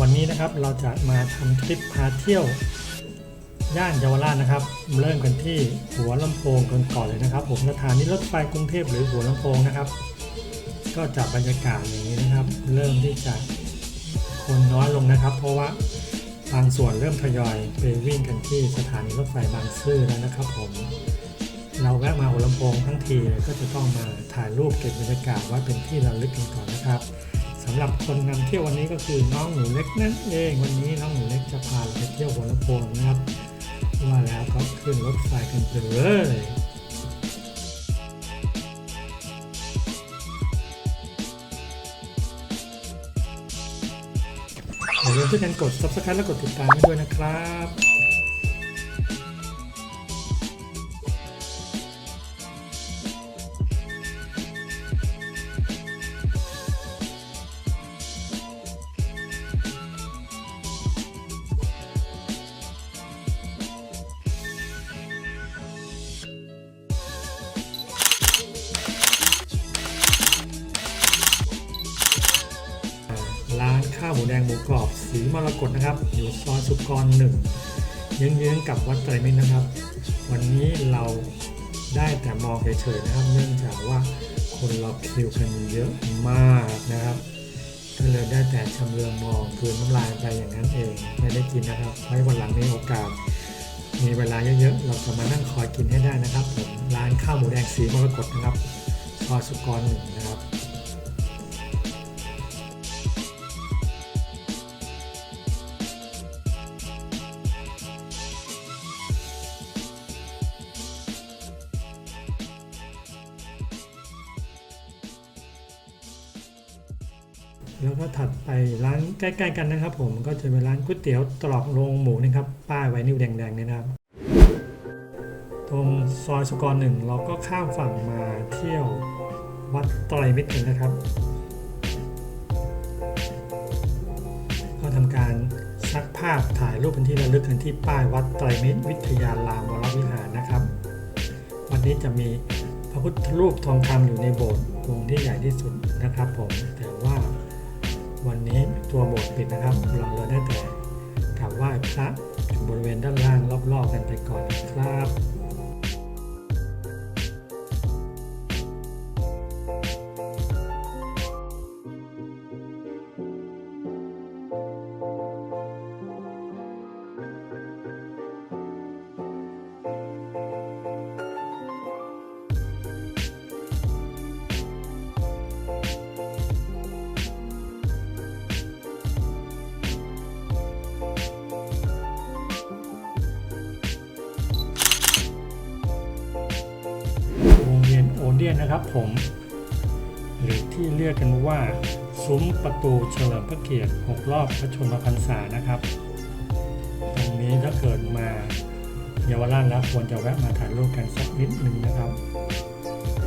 วันนี้นะครับเราจะมาทำทริปพาเที่ยว ย่านเยาวราชนะครับ เริ่มกันที่หัวลำโพงกันก่อนเลยนะครับ ผมสถานีรถไฟกรุงเทพหรือหัวลำโพงนะครับ ก็จากบรรยากาศอย่างนี้นะครับ เริ่มที่จะคนน้อยลงนะครับ เพราะว่าบางส่วนเริ่มทยอยไปวิ่งกันที่สถานีรถไฟบางซื่อแล้วนะครับ ผมเราแวะมาหัวลำโพงทั้งทีก็จะต้องมาถ่ายรูปเก็บบรรยากาศไว้เป็นที่ระลึกกันก่อนนะครับำหรับคนนำเที่ยววันนี้ก็คือน้องหนูเล็กนั่นเอง วันนี้น้องหนูเล็กจะพาเราไปเที่ยวหัวลำโพงนะครับว่าแล้วก็ขึ้นรถไฟกันไปเลยอย่าลืมช่วยกันกด subscribe และกดติดตามด้วยนะครับ ข้าวหมูแดงหมูกรอบสีมรกตนะครับ อยู่ซอยสุกรหนึ่งเยื้องๆกับวัดไตรมิตรนะครับ วันนี้เราได้แต่มองเฉยๆนะครับ เนื่องจากว่าคนรอคิวกันเยอะมากนะครับก็เลยได้แต่ชำเลืองมองคืนน้ำลายไปอย่างนั้นเองไม่ได้กินนะครับไว้วันหลังมีโอกาส มีเวลาเยอะๆ เราจะมานั่งคอยกินให้ได้นะครับผมร้านข้าวหมูแดงสีมรกตนะครับซอยสุกรหนึ่งนะครับ แล้วก็ถัดไปร้านใกล้ๆกันนะครับ ผมก็จะเป็นร้านก๋วยเตี๋ยวตรอกโรงหมูนะครับ ป้ายไว้นิ้วแดงๆเนี่ยนะครับ ตรงซอยสุกรหนึ่งเราก็ข้ามฝั่งมาเที่ยววัดไตรมิตรนนะครับก็ทำการซักภาพถ่ายรูปเป็นที่ระลึกกันที่ป้ายวัดไตรมิตรวิทยารามวรวิหารนะครับ วันนี้จะมีพระพุทธรูปทองคำอยู่ในโบสถ์องค์ที่ใหญ่ที่สุดนะครับผม วันนี้ตัวโบสถ์ปิดนะครับ เราเลยได้แต่กราบไหว้พระอยู่บริเวณด้านล่างรอบๆกันไปก่อนนะครับ ครับผม หรือที่เรียกกันว่า ซุ้มประตูเฉลิมพระเกียรติ 6 รอบพระชนมพรรษานะครับ ตรงนี้ถ้าเกิดมาเยาวราชแล้วควรจะแวะมาถ่ายรูปกันสักนิดหนึ่งนะครับ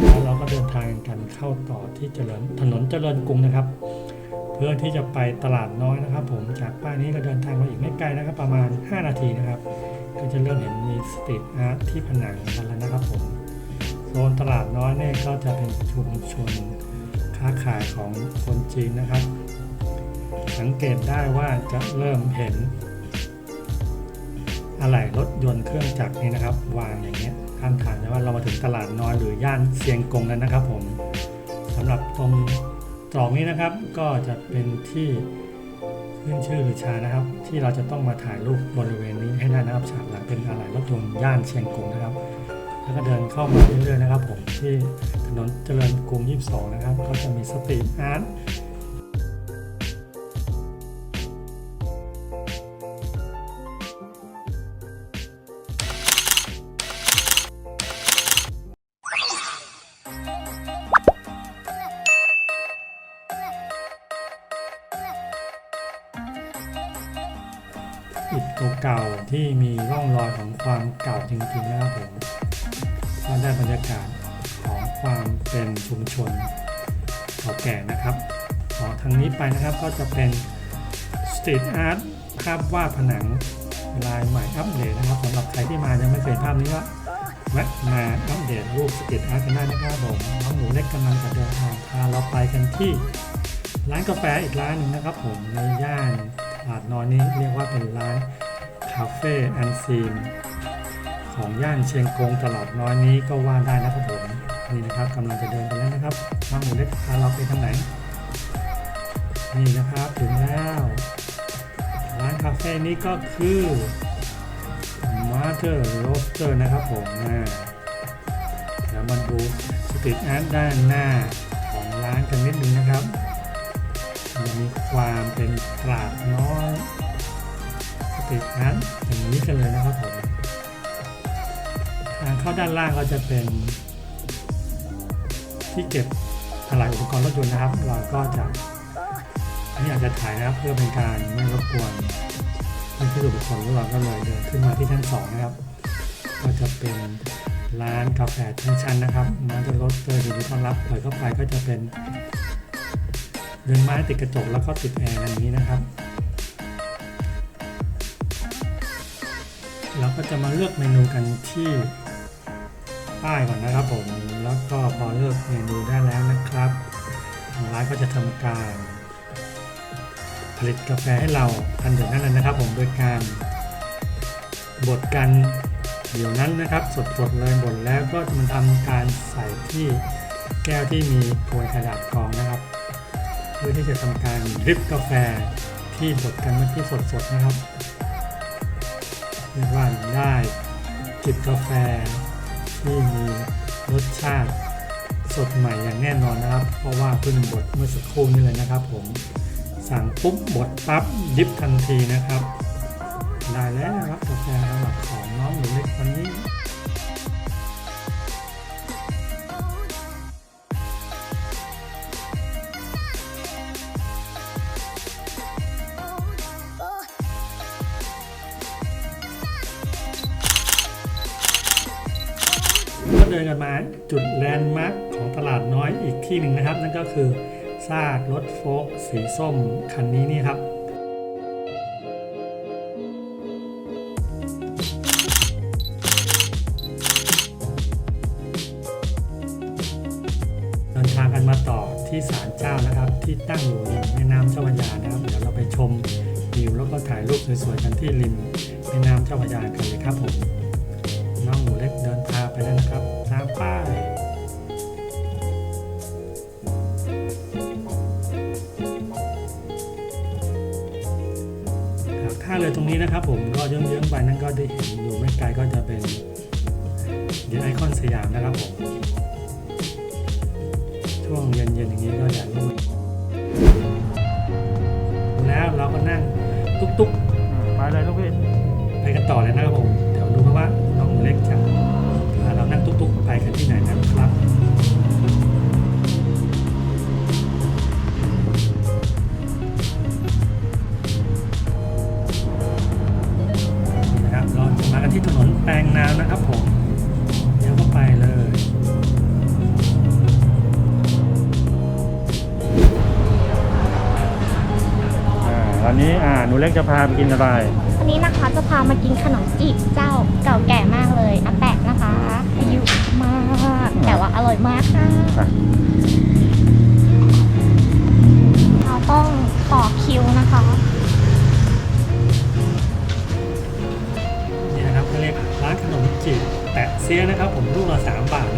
แล้วเราก็เดินทางกันเข้าต่อที่เจริญถนนเจริญกรุงนะครับ เพื่อที่จะไปตลาดน้อยนะครับ ผมจากป้ายนี้เราเดินทางมาอีกไม่ไกลนะครับ ประมาณ 5 นาทีนะครับ ก็จะเริ่มเห็นมีสตรีทอาร์ตที่ผนังกันแล้วนะครับผม โซนตลาดน้อยเนี่ยก็จะเป็นชุมชนค้าขายของคนจีนนะครับ สังเกตได้ว่าจะเริ่มเห็น อะไหล่รถยนต์เครื่องจักรนี่นะครับ วางอย่างเงี้ยข้างทางแต่ว่าเรามาถึงตลาดน้อยหรือย่านเซียงกงแล้วนะครับ ผมสำหรับตรงตรอกนี้นะครับ ก็จะเป็นที่ขึ้นชื่อหรือชานะครับ ที่เราจะต้องมาถ่ายรูปบริเวณนี้ให้ได้นะครับฉากหลังเป็นอะไหล่รถยนต์ย่านเชียงกง แล้วก็เดินเข้ามาเรื่อยๆนะครับ ผมที่ถนนเจริญกรุง 22 นะครับ ก็จะมีสตรีทอาร์ตอิฐเก่าๆที่มีร่องรอยของความเก่าจริงๆนะครับผม ก็ได้บรรยากาศของความเป็นชุมชนเก่าแก่นะครับต่อทางนี้ไปนะครับก็จะเป็นสตรีทอาร์ตภาพวาดผนังลายใหม่อัปเดตนะครับสำหรับใครที่มายังไม่เคยภาพนี้ก็แวะมาอัปเดตรูปสตรีทอาร์ตกันได้นะครับผมน้องหนูเล็กกำลังจะเดินทางพาเราไปกันที่ร้านกาแฟอีกร้านหนึ่งนะครับผมในย่านเทลาดนอยนี้เรียกว่าเป็นร้านคาเฟ่อันซีน ของย่านเชียงกงตลาดน้อยนี้ก็ว่าได้นะครับผมนี่นะครับกำลังจะเดินไปแล้วนะครับน้องหมูเล็กพาเราไปทางไหน นี่นะครับถึงแล้วร้านคาเฟ่นี้ก็คือ Mother Roaster นะครับผมอ่าเดี๋ยวมาดูสตรีทอาร์ตด้านหน้าของร้านกันนิดนึงนะครับมันมีความเป็นตลาดน้อยสตรีทอาร์ตอย่างนี้กันเลยนะครับผมางเข้าด้านล่างก็จะเป็น ที่เก็บอะไหล่อุปกรณ์รถยนต์นะครับ เราก็จะอันนี้อาจจะถ่ายนะครับเพื่อเป็นการไม่รบกวนท่านผู้ดูบุคคลเราก็เลยเดินขึ้นมาที่ชั้นสองนะครับ ก็จะเป็นร้านกาแฟชั้นชั้นนะครับมาจะรถเตอร์ดีต้อนรับเปิดเข้าไปก็จะเป็นเรือนไม้ติดกระจกแล้วก็ติดแอร์อันนี้นะครับเราก็จะมาเลือกเมนูกันที่ ป้ายก่อนนะครับผมแล้วก็พอเลือกเมนูได้แล้วนะครับทางร้านก็จะทำการผลิตกาแฟให้เราทันเดี๋ยวนั้นเลยนะครับ ผมโดยการบดกันเดี๋ยวนั้นนะครับ สดๆเลยบดแล้วก็จะมาทำการใส่ที่แก้วที่มีโพยกระดาษกรองนะครับ เพื่อที่จะทำการดริปกาแฟที่บดกันเมื่อกี้สดๆนะครับเรียกว่าได้จิบกาแฟ ที่มีรสชาติสดใหม่อย่างแน่นอนนะครับ เพราะว่าเพิ่งบดเมื่อสักครู่นี้เลยนะครับ ผมสั่งปุ๊บบดปั๊บดิบทันทีนะครับ ได้แล้วครับกาแฟสำหรับของน้องหนูเล็กวันนี้ ดินกันมาจุดแลนด์มาร์คของตลาดน้อยอีกที่หนึ่งนะครับ นั่นก็คือซากรถโฟกสีส้มคันนี้นี่ครับเดินทางกันมาต่อที่ศาลเจ้านะครับ ที่ตั้งอยู่ริมแม่น้ำเจ้าพระยานะครับ เดี๋ยวเราไปชมวิวแล้วก็ถ่ายรูปสวยๆกันที่ริมแม่น้ำเจ้าพระยากันเลยครับผม น้องหมูเล็กเดินทางไปแล้วนะครับตามป้ายครับท่าเรือตรงนี้นะครับผมก็เยื้องๆไปนั่นก็ได้เห็นอยู่ไม่ไกลก็จะเป็นเดียไอคอนสยามนะครับผม ช่วงเย็นๆอย่างนี้ก็จะรุ่งแล้วเราก็นั่งตุ๊กๆไปเลยลูกพี่ไปกันต่อเลยนะครับผม เดี๋ยวดูกันว่าน้องหนู เล็กจะพาเรานั่งตุ๊กๆไปกันที่ไหนนะครับนี่นะครับเราจะมากันที่ถนนแปลงน้ำนะครับผมเดี๋ยวก็ไปเลยอ่าวันนี้อ่าหนูเล็กจะพาไปกินอะไร วันนี้นะคะจะพามากินขนมจีบเจ้าเก่าแก่มากเลยอาแปะนะคะอายุมากแต่ว่าอร่อยมากค่ะเราต้องต่อคิวนะคะนี่นะครับเขาเรียกร้านขนมจีบแปะเซียนะครับ ผมลูกละสามบาท